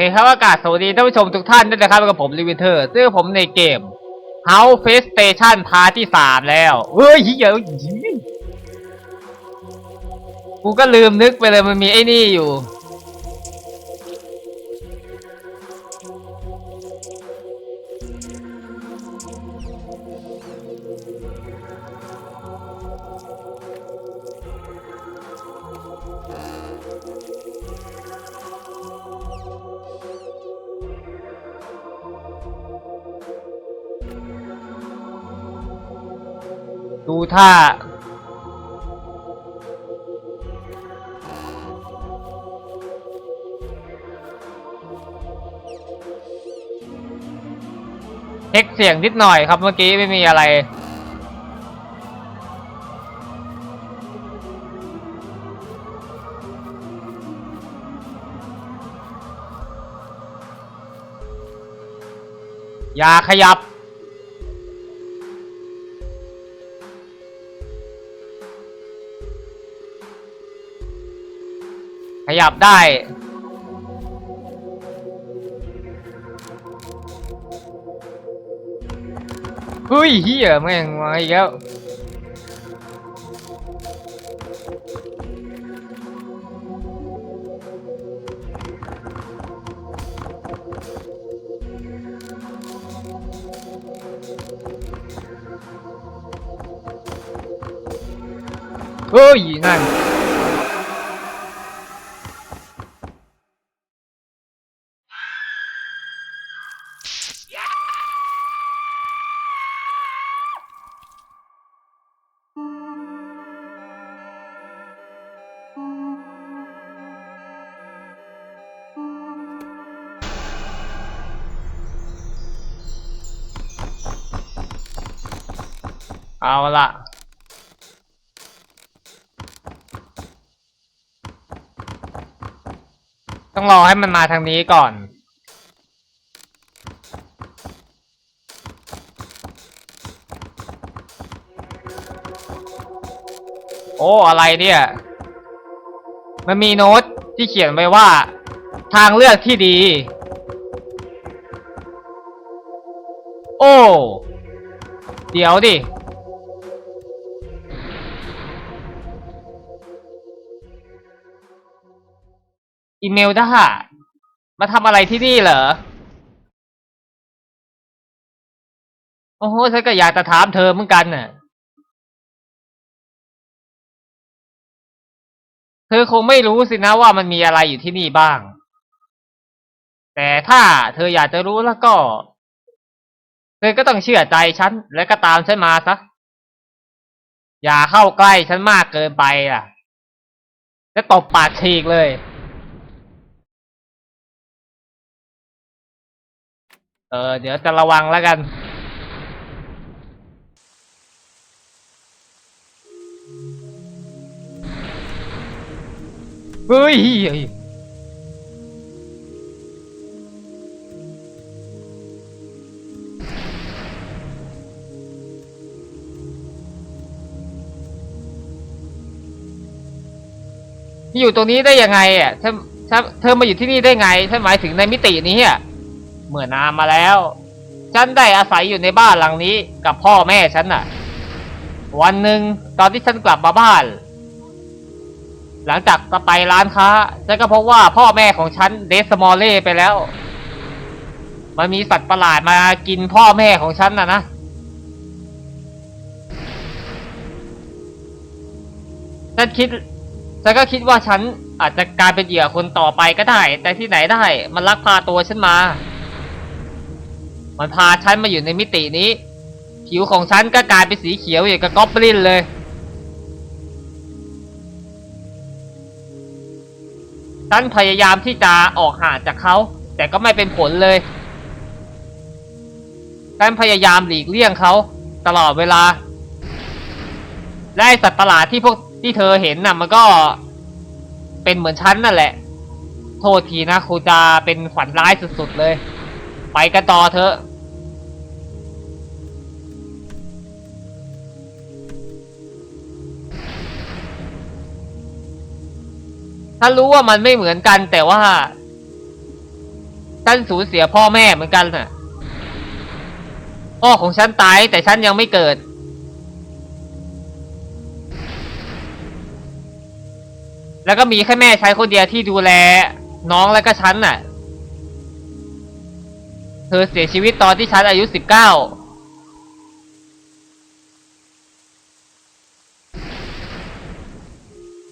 เคครับอากาศสวัสดีท่านผู้ชมทุกท่านด้วยนะครับกับผมลิวิเทอร์ซึ่งผมในเกม House Face Station พาร์ทที่สามแล้วเฮ้ยเหี้ยกูก็ลืมนึกไปเลยมันมีไอ้นี่อยู่ ดูท่า เช็คเสียงนิดหน่อยครับเมื่อกี้ไม่มีอะไรอย่าขยับ ขยับได้ เฮ้ยเฮียแม่งมาอีกแล้ว เฮ้ยนั่น เอาละต้องรอให้มันมาทางนี้ก่อน โอ้อะไรเนี่ย มันมีโน้ตที่เขียนไว้ว่า ทางเลือกที่ดี โอ้ เดี๋ยวดิ อีเมลทหามาทำอะไรที่นี่เหรอ โอ้โห ฉันก็อยากจะถามเธอเหมือนกันน่ะ เธอคงไม่รู้สินะว่ามันมีอะไรอยู่ที่นี่บ้าง แต่ถ้าเธออยากจะรู้แล้วก็ เธอก็ต้องเชื่อใจฉัน และก็ตามฉันมาซะ อย่าเข้าใกล้ฉันมากเกินไปอะ จะตบปากฉีกเลย เออเดี๋ยวจะระวังแล้วกันเฮ้ยอยู่ตรงนี้ได้ยังไงอะเธอเธอเธอมาอยู่ที่นี่ได้ไงฉันหมายถึงในมิตินี้อะ เมื่อนานมาแล้ว ฉันได้อาศัยอยู่ในบ้านหลังนี้ กับพ่อแม่ฉันน่ะ วันหนึ่งตอนที่ฉันกลับมาบ้าน หลังจากจะไปร้านค้าฉันก็พบว่าพ่อแม่ของฉันเดสมอลเล่ไปแล้ว มันมีสัตว์ประหลาดมากินพ่อแม่ของฉันน่ะนะฉันคิดฉันก็คิดว่าฉันอาจจะกลายเป็นเหยื่อคนต่อไปก็ได้ แต่ที่ไหนได้ มันลักพาตัวฉันมา มันพาฉันมาอยู่ในมิตินี้ ผิวของฉันก็กลายเป็นสีเขียวอย่างกับก๊อบลินเลย ฉันพยายามที่จะออกห่างจากเขา แต่ก็ไม่เป็นผลเลย ฉันพยายามหลีกเลี่ยงเขาตลอดเวลา และไอ้สัตว์ประหลาดที่พวกที่เธอเห็นน่ะมันก็เป็นเหมือนฉันนั่นแหละ โทษทีนะครูจาเป็นฝันร้ายสุดๆเลย ไปกันต่อเถอะ ถ้ารู้ว่ามันไม่เหมือนกัน แต่ว่าฉันสูญเสียพ่อแม่เหมือนกันน่ะ พ่อของฉันตายแต่ฉันยังไม่เกิด แล้วก็มีแค่แม่ใช้คนเดียวที่ดูแล น้องแล้วก็ฉันน่ะ เธอเสียชีวิตตอนที่ฉันอายุสิบเก้า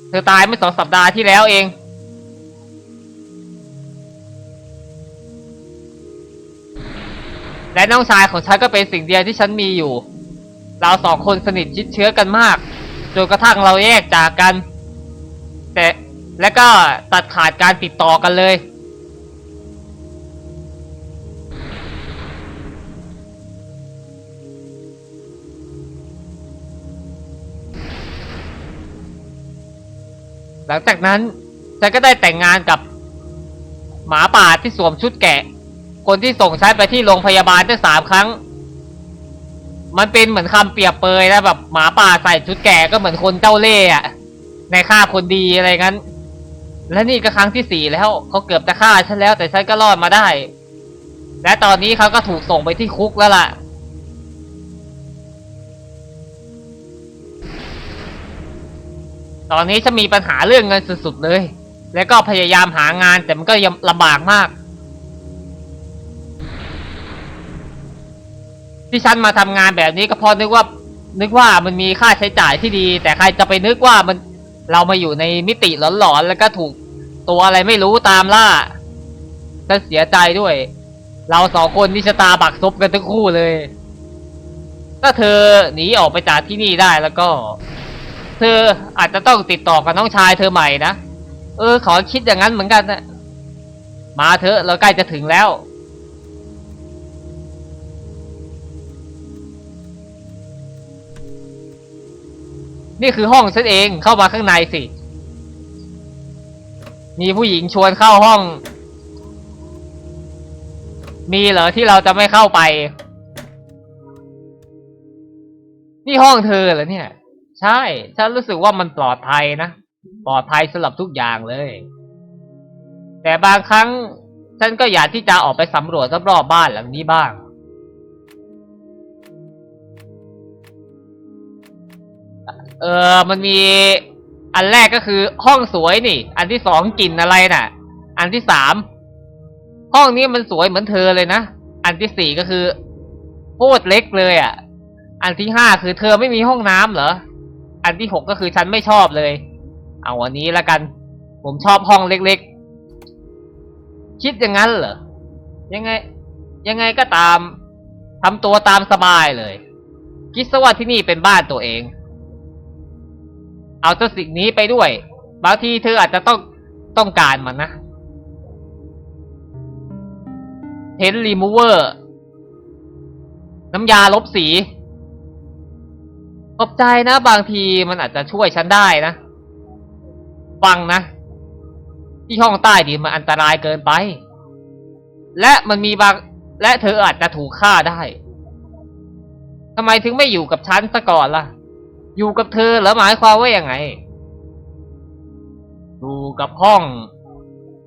เธอตายเมื่อสองสัปดาห์ที่แล้วเอง และน้องชายของฉันก็เป็นสิ่งเดียวที่ฉันมีอยู่ เราสองคนสนิทชิดเชื้อกันมาก จนกระทั่งเราแยกจากกัน แต่และก็ตัดขาดการติดต่อกันเลย หลังจากนั้นฉันก็ได้แต่งงานกับ หมาป่าที่สวมชุดแกะ คนที่ส่งฉันไปที่โรงพยาบาลตั้สามครั้ง มันเป็นเหมือนคำเปรียบเปยนะแบบหมาป่าใส่ชุดแกะก็เหมือนคนเจ้าเล่ห์อะในฆ่าคนดีอะไรงั้น และนี่ก็ครั้งที่สี่แล้วเขาเกือบจะฆ่าฉันแล้ว แต่ฉันก็รอดมาได้ และตอนนี้เขาก็ถูกส่งไปที่คุกแล้วล่ะ ตอนนี้ฉันมีปัญหาเรื่องเงินสุดๆเลย แล้วก็พยายามหางานแต่มันก็ยังลำบากมาก ที่ฉันมาทำงานแบบนี้ก็เพราะนึกว่า นึกว่ามันมีค่าใช้จ่ายที่ดี แต่ใครจะไปนึกว่ามันเรามาอยู่ในมิติหลอนๆแล้วก็ถูกตัวอะไรไม่รู้ตามล่าฉันเสียใจด้วย เราสองคนนี่ชะตาบักซบกันทั้งคู่เลย ถ้าเธอหนีออกไปจากที่นี่ได้แล้วก็ เธออาจจะต้องติดต่อกับน้องชายเธอใหม่นะ เออ ขอคิดอย่างนั้นเหมือนกันนะมาเถอะเราใกล้จะถึงแล้ว นี่คือห้องฉันเองเข้ามาข้างในสิ มีผู้หญิงชวนเข้าห้อง มีเหรอที่เราจะไม่เข้าไป นี่ห้องเธอเหรอเนี่ย ช่ ฉันรู้สึกว่ามันปลอดภัยนะ ปลอดภัยสำหรับทุกอย่างเลย แต่บางครั้ง ฉันก็อยากที่จะออกไปสำรวจรอบๆบ้านหลังนี้บ้าง เออมันมีอันแรกก็คือห้องสวยนี่ อันที่สองกลิ่นอะไรน่ะ อันที่สามห้องนี้มันสวยเหมือนเธอเลยนะ อันที่สี่ก็คือโคตรเล็กเลยอะ อันที่ห้าคือเธอไม่มีห้องน้ำเหรอ อันที่หกก็คือฉันไม่ชอบเลย เอาอันนี้ละกัน ผมชอบห้องเล็กๆ คิดอย่างนั้นเหรอ ยังไง ยังไงก็ตามทำตัวตามสบายเลย คิดซะว่าที่นี่เป็นบ้านตัวเอง เอาเจ้าสิ่งนี้ไปด้วย บางทีเธออาจจะต้องต้องการมันนะเทนรีมูเวอร์ น้ำยาลบสี ขอบใจนะ บางทีมันอาจจะช่วยฉันได้นะ ฟังนะ ที่ห้องใต้ดินมันอันตรายเกินไป และมันมีบาง และเธออาจจะถูกฆ่าได้ทำไมถึงไม่อยู่กับฉันซะก่อนล่ะ อยู่กับเธอแล้วหมายความว่าอย่างไง อยู่กับห้อง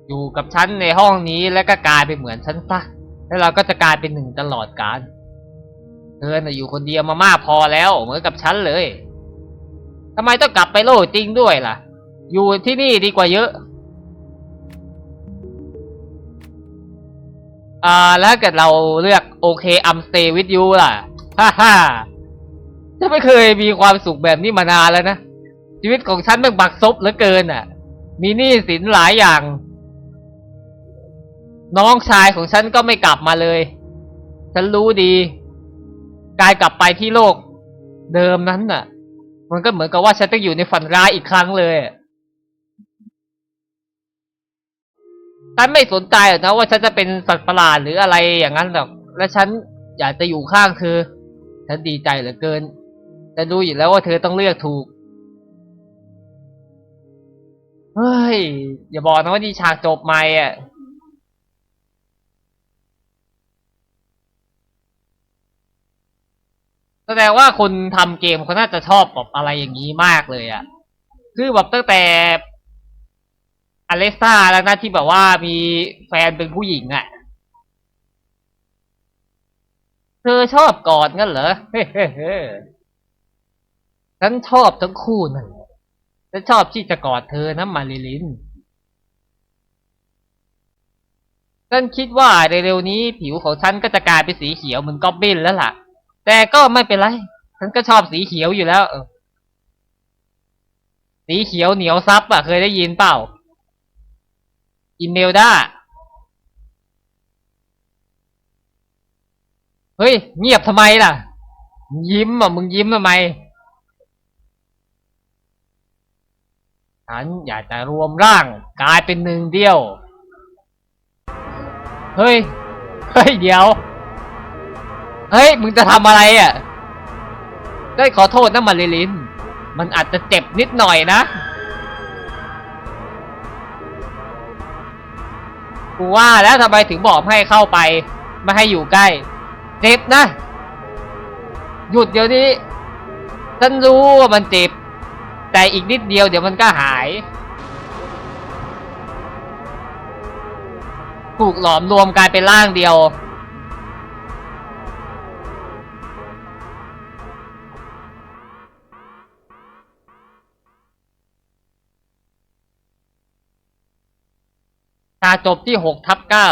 อยู่กับฉันในห้องนี้แล้วก็กลายเป็นเหมือนฉันซะ แล้วเราก็จะกลายเป็นหนึ่งตลอดกาล เธอน่ะอยู่คนเดียวมามากพอแล้ว เหมือนกับฉันเลยทำไมต้องกลับไปโลกจริงด้วยล่ะ อยู่ที่นี่ดีกว่าเยอะ อ่า แล้วเกิดเราเลือกโอเคอัมสเตย์วิดยูล่ะ ฮ่าฮ่าฉันไม่เคยมีความสุขแบบนี้มานานแล้วนะ ชีวิตของฉันมันบักซบเหลือเกินอะ มีหนี้สินหลายอย่าง น้องชายของฉันก็ไม่กลับมาเลย ฉันรู้ดี การกลับไปที่โลกเดิมนั้นน่ะ มันก็เหมือนกับว่าฉันต้องอยู่ในฝันร้ายอีกครั้งเลยฉันไม่สนใจหรอกนะว่าฉันจะเป็นสัตว์ประหลาดหรืออะไรอย่างนั้นหรอก และฉันอยากจะอยู่ข้างเธอ ฉันดีใจเหลือเกินแต่รู้อยู่แล้วว่าเธอต้องเลือกถูก เฮ้ย อย่าบอกนะว่านี่ฉากจบใหม่อะ แสดงว่าคนทำเกมเขาน่าจะชอบแบบอะไรอย่างนี้มากเลยอะ่ะ คือแบบตั้งแต่อเลซ่าแล้วนะที่แบบว่ามีแฟนเป็นผู้หญิงอะ่ะ เธอชอบกอดงั้นเหรอเฮ้เฮ้เฮ้ฉันชอบทั้งคู่นั่นแหละฉันชอบที่จะกอดเธอนะมาริลินฉันคิดว่าเร็วๆนี้ผิวของฉันก็จะกลายเป็นสีเขียวเหมือนกอบบินแล้วล่ะ แต่ก็ไม่เป็นไรฉันก็ชอบสีเขียวอยู่แล้วสีเขียวเหนียวซับอะ เคยได้ยินเปล่า อินเมลด้าเฮ้ย เงียบทำไมล่ะ ยิ้มอะ มึงยิ้มทำไมฉันอยากจะรวมร่างกลายเป็นหนึ่งเดียว เฮ้ย เฮ้ย เดี๋ยว เฮ้ย มึงจะทำอะไรอะได้ขอโทษนะมาริลิน มันอาจจะเจ็บนิดหน่อยนะ กูว่าแล้วทำไมถึงบอกให้เข้าไป ไม่ให้อยู่ใกล้ เจ็บนะ หยุดเดี๋ยวนี้ ฉันรู้ว่ามันเจ็บ แต่อีกนิดเดียวเดี๋ยวมันก็หาย ถูกหลอมรวมกลายเป็นร่างเดียว ฉากจบที่หกทับเก้า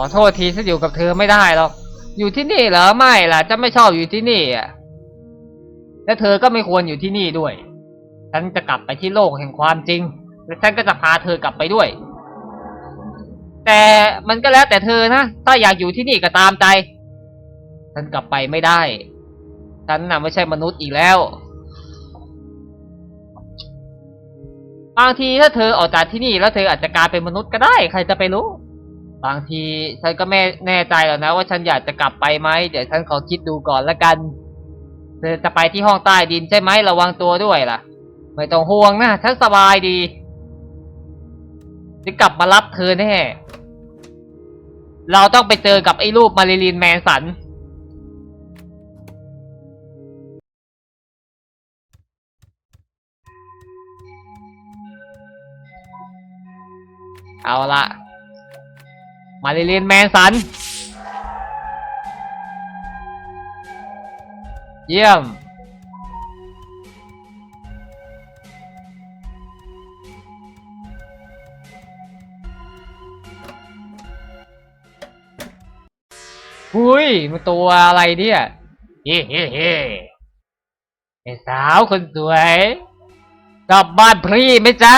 อโทษทีฉันอยู่กับเธอไม่ได้หรอก อยู่ที่นี่เหรอไม่ล่ะจะไม่ชอบอยู่ที่นี่อะ และเธอก็ไม่ควรอยู่ที่นี่ด้วย ฉันจะกลับไปที่โลกแห่งความจริง และฉันก็จะพาเธอกลับไปด้วย แต่มันก็แล้วแต่เธอนะ ถ้าอยากอยู่ที่นี่ก็ตามใจ ฉันกลับไปไม่ได้ ฉันน่ะไม่ใช่มนุษย์อีกแล้ว บางทีถ้าเธอออกจากที่นี่แล้วเธออาจจะกลายเป็นมนุษย์ก็ได้ ใครจะไปรู้ บางทีฉันก็ไม่แน่ใจแล้วนะ ว่าฉันอยากจะกลับไปไหมเดี๋ยวฉันขอคิดดูก่อนละกันเธอจะไปที่ห้องใต้ดินใช่ไหมระวังตัวด้วยล่ะ ไม่ต้องห่วงนะฉันสบายดีจะกลับมารับเธอแน่เราต้องไปเจอกับไอ้รูปมาริลีนแมนสันเอาละ มาเริลีนแมนสัน เยี่ยม อุ้ย มันตัวอะไรเนี่ย เฮ้เฮ้เฮ้สาวคนสวย กลับบ้านพรีไหมจ๊ะ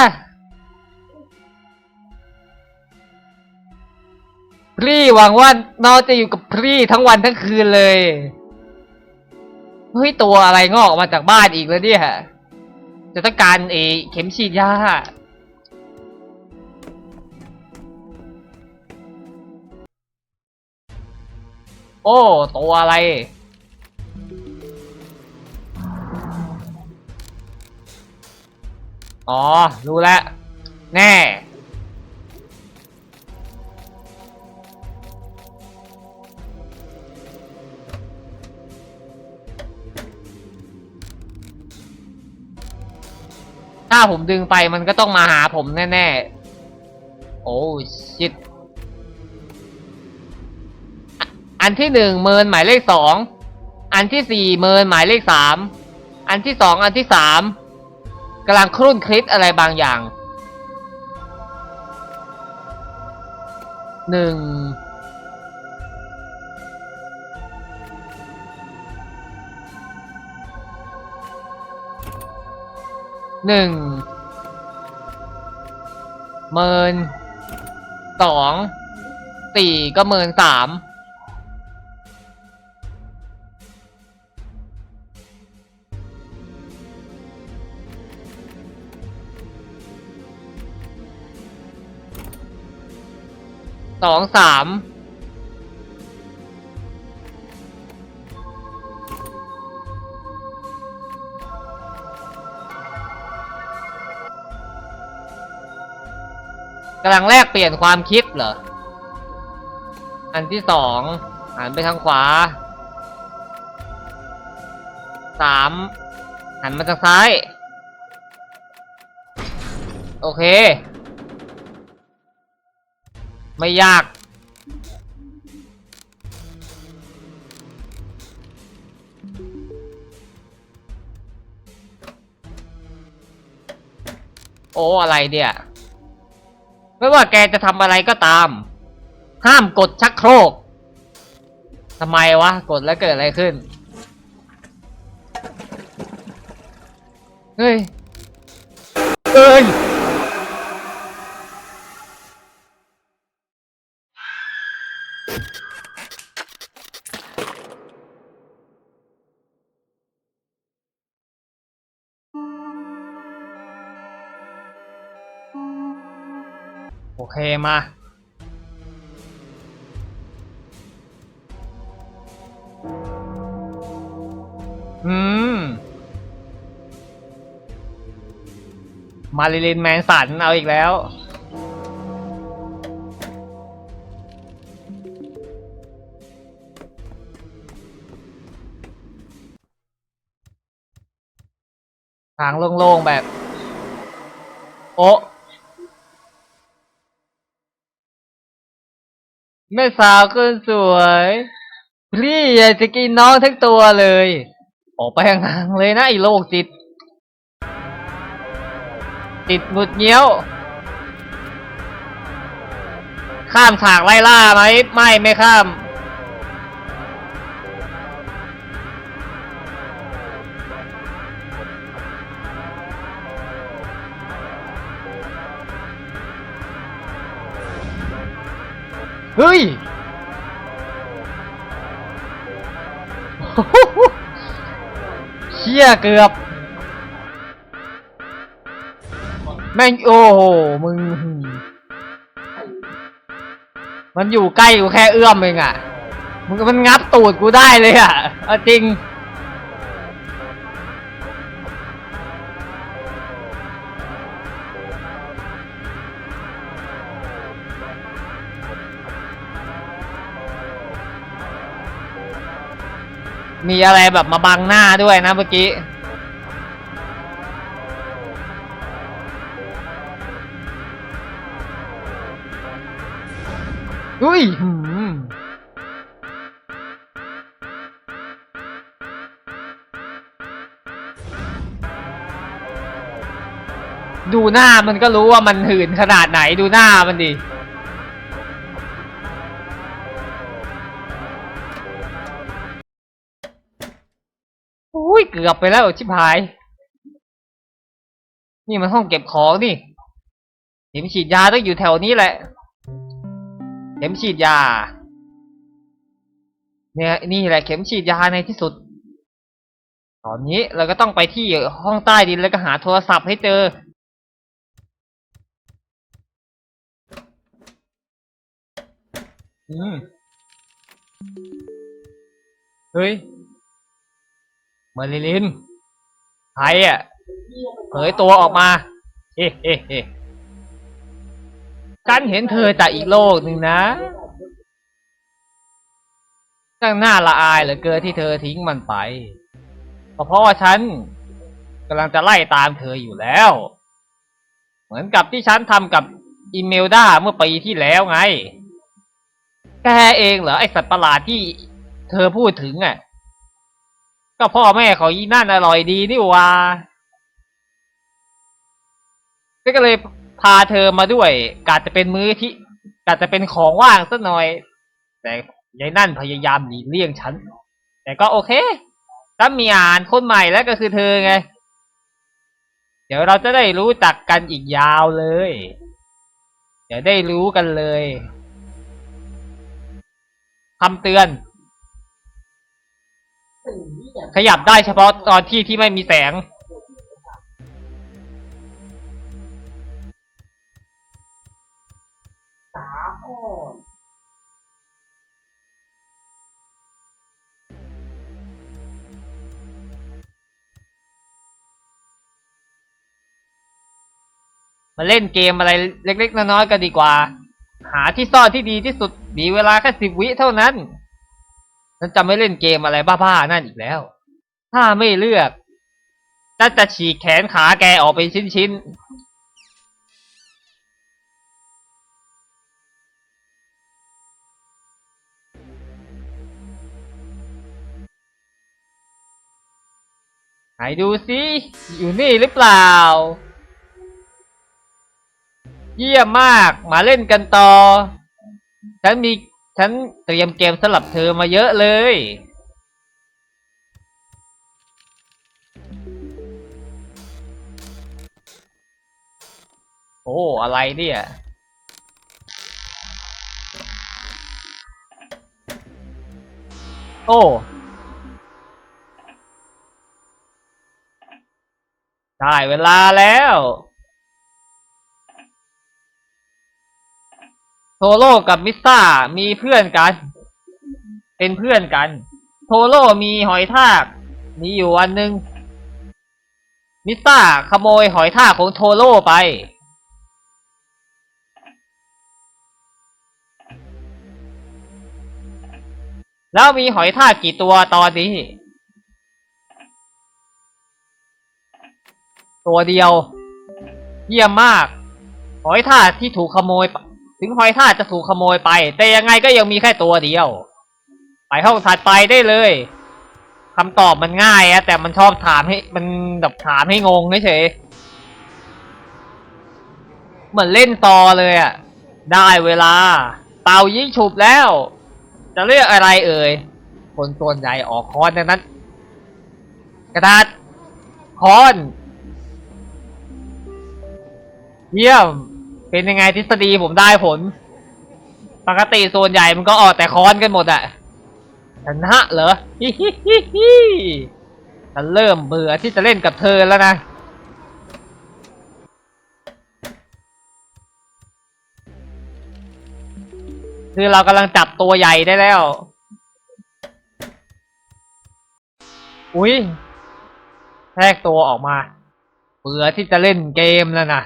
พรีหวังว่าน้องจะอยู่กับพรีทั้งวันทั้งคืนเลย เฮ้ย ตัวอะไรงอกออกมาจากบ้านอีกแล้วเนี่ย จะต้องการเอเข็มฉีดยาโอ้ ตัวอะไร อ๋อ รู้แล้ว แน่ ถ้าผมดึงไปมันก็ต้องมาหาผมแน่ๆ โอ้ชิตอันที่หนึ่งเมินหมายเลขสอง อันที่สี่เมินหมายเลขสาม อันที่สองอันที่สามกำลังครุ่นคิดอะไรบางอย่าง หนึ่ง หนึ่งหมื่นสองสี่ก็หมื่นสามสองสามำลังแลกเปลี่ยนความคิดเหรอ อันที่สองหันไปทางขวาสามหันมาทางซ้าย โอเค ไม่ยากโอ้ อะไรเนี่ย ไม่ว่าแกจะทำอะไรก็ตาม ห้ามกดชักโครกทำไมวะ กดแล้วเกิดอะไรขึ้น เฮ้ยเอ้ย มา อืม มาริลินแมนสันเอาอีกแล้ว ทางโล่งๆแบบ โอะ แม่สาวคนสวยพี่อยากจะกินน้องทั้งตัวเลย ออกไปห่างๆเลยนะไอ้โรคจิต ติดหมุดเงี้ยว ข้ามฉากไล่ล่าไหมไม่ไม่ข้าม เฮ้ยเชี่ยเกือบ แม่งโอ้โหมึง มันอยู่ใกล้กูแค่เอื้อมเองอะ มึงมันงับตูดกูได้เลยอะอาจริง มีอะไรแบบมาบังหน้าด้วยนะเมื่อกี้ อุ้ยหืมดูหน้ามันก็รู้ว่ามันหื่นขนาดไหนดูหน้ามันดิ เกือบไปแล้วชิบหาย นี่มันห้องเก็บของนี่เข็มฉีดยาต้องอยู่แถวนี้แหละเข็มฉีดยา เนี่ยนี่แหละเข็มฉีดยาในที่สุด ตอนนี้เราก็ต้องไปที่ห้องใต้ดินแล้วก็หาโทรศัพท์ให้เจออืมเฮ้ย มาริลินใครอะเผยตัวออกมาเฮ้เฮ้เฮ้ฉันเห็นเธอจากอีกโลกหนึ่งนะช่างน่าละอายเหลือเกินที่เธอทิ้งมันไปเพราะว่าฉันกำลังจะไล่ตามเธออยู่แล้ว เหมือนกับที่ฉันทำกับอีเมลดาเมื่อปีที่แล้วไง แกเองเหรอไอสัตว์ประหลาดที่เธอพูดถึงอะ ก็พ่อแม่เของอีนั่นอร่อยดีนี่ว่าก็เลยพาเธอมาด้วยกาจะเป็นมื้อที่กาจะเป็นของว่างสักหน่อย แต่ยายนั่นพยายามหลีเลี่ยงฉัน แต่ก็โอเคถ้ามีอ่านคนใหม่แล้วก็คือเธอไง เดี๋ยวเราจะได้รู้จักกันอีกยาวเลย เดี๋ยวได้รู้กันเลยคำเตือน ขยับได้เฉพาะตอนที่ที่ไม่มีแสง มาเล่นเกมอะไรเล็กๆน้อยๆกันดีกว่า หาที่ซ่อนที่ดีที่สุดมีเวลาแค่สิบวิเท่านั้น ฉันจะไม่เล่นเกมอะไรบ้าๆนั่นอีกแล้ว ถ้าไม่เลือกฉันจะฉีกแขนขาแกออกเป็นชิ้นๆไหนดูสิอยู่นี่หรือเปล่า เยี่ยมมาก มาเล่นกันต่อ ฉันมี ฉันเตรียมเกมสำหรับเธอมาเยอะเลย โอ้ อะไรเนี่ย โอ้ได้เวลาแล้ว โทโร่กับมิซ่ามีเพื่อนกัน เป็นเพื่อนกัน โทโร่มีหอยทาก มีอยู่วันหนึ่งมิซ่าขโมยหอยทากของโทโร่ไป แล้วมีหอยทากกี่ตัวตอนนี้ ตัวเดียว เยี่ยมมาก หอยทากที่ถูกขโมยไป ถึงหอยทากจะถูกขโมยไป แต่ยังไงก็ยังมีแค่ตัวเดียว ไปห้องถัดไปได้เลยคำตอบมันง่ายอะแต่มันชอบถามให้มันแบบถามให้งงเฉยเหมือนเล่นตอเลยอะได้เวลาเป่ายิงฉุบแล้ว จะเลือกอะไรเอ่ยคนส่วนใหญ่ออกคอนดังนั้น กระดาษคอน เยี่ยม เป็นยังไงทฤษฎีผมได้ผล ปกติส่วนใหญ่มันก็ออกแต่ค้อนกันหมดอะชนะเหรอฮิฮิฮิฮิฉันเริ่มเบื่อที่จะเล่นกับเธอแล้วนะ คือเรากำลังจับตัวใหญ่ได้แล้ว อุ้ยแทรกตัวออกมา เบื่อที่จะเล่นเกมแล้วนะ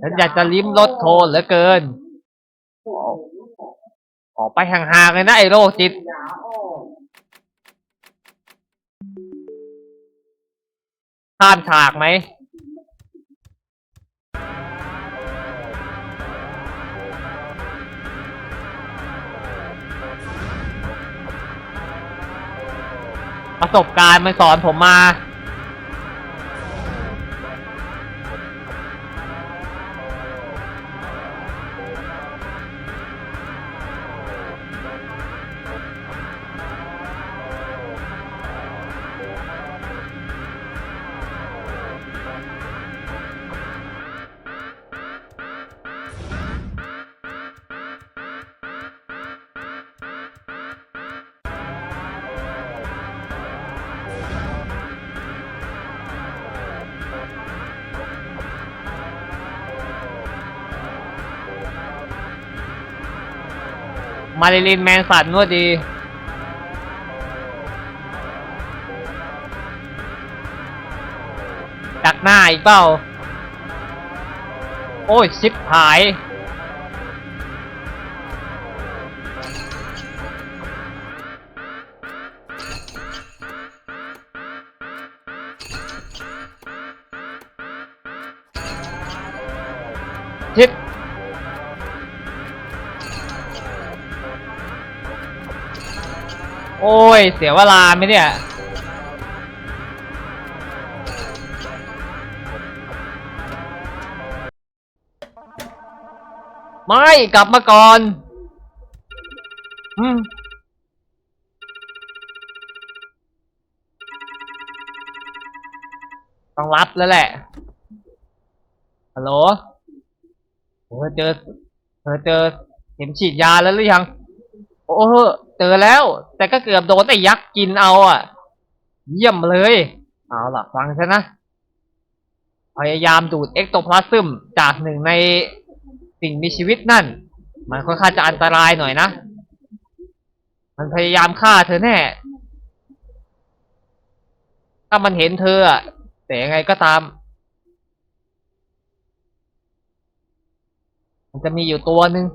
ฉันอยากจะลิ้มรสโทนเหลือเกิน ออกไปห่างๆเลยนะไอ้โรคจิต ข้ามฉากไหม ประสบการณ์มันสอนผมมา ริลินแมนสันนวดดี ดักหน้าอีกเปล่า โอ้ยชิปหาย โอ้ย เสียเวลาไหมเนี่ย ไม่ กลับมาก่อน อืมต้องรับแล้วแหละ ฮัลโหลเธอเจอเธอเจอเข็มฉีดยาแล้วหรือยัง โอ้ เจอแล้ว แต่ก็เกือบโดนไอ้ยักษ์กินเอาอะ เยี่ยมเลย เอาล่ะฟังฉันนะ พยายามดูดเอ็กโตพลาซึมจากหนึ่งในสิ่งมีชีวิตนั่น มันค่อนข้างจะอันตรายหน่อยนะ มันพยายามฆ่าเธอแน่ ถ้ามันเห็นเธออะแต่ยังไงก็ตาม มันจะมีอยู่ตัวหนึ่ง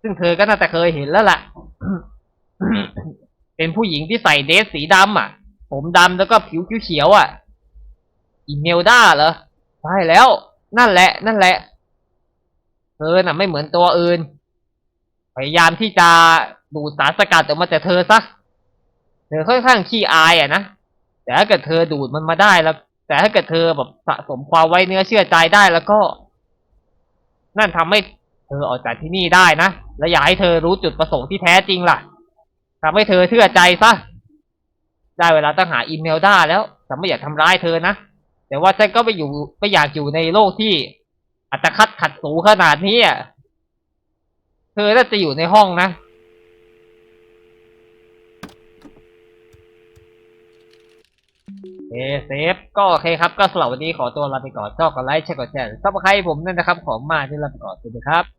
ซึ่งเธอก็น่าจะเคยเห็นแล้วล่ะ เป็นผู้หญิงที่ใส่เดรสสีดำอะ ผมดำแล้วก็ผิวเขียวๆอะ อีเมลด้าเหรอใช่แล้ว นั่นแหละ นั่นแหละเธอน่ะ ไม่เหมือนตัวอื่น พยายามที่จะดูดสารสกัดออกมาจากเธอซะ เธอค่อนข้างขี้อายอะนะ แต่ถ้าเกิดเธอดูดมันมาได้แล้ว แต่ถ้าเกิดเธอแบบสะสมความไว้เนื้อเชื่อใจได้แล้วก็ นั่นทำให้เธอออกจากที่นี่ได้นะ และอยากให้เธอรู้จุดประสงค์ที่แท้จริงล่ะ ทำให้เธอเชื่อใจซะ ได้เวลาต้องหาอีเมลได้แล้วแต่ไม่อยากทำร้ายเธอนะ แต่ว่าฉันก็ไม่อยู่ไม่อยากอยู่ในโลกที่ อัตคัดขัดสูขนาดนี้อะ เธอน่าจะอยู่ในห้องนะเอเซฟก็โอเคครับ ก็สำหรับวันนี้ขอตัวลาไปก่อนชอบกดไลค์แชร์กดแชร์ซับสไครต์ผมนั่นนะครับ ขอมากที่รับไปก่อนสวัสดีครับ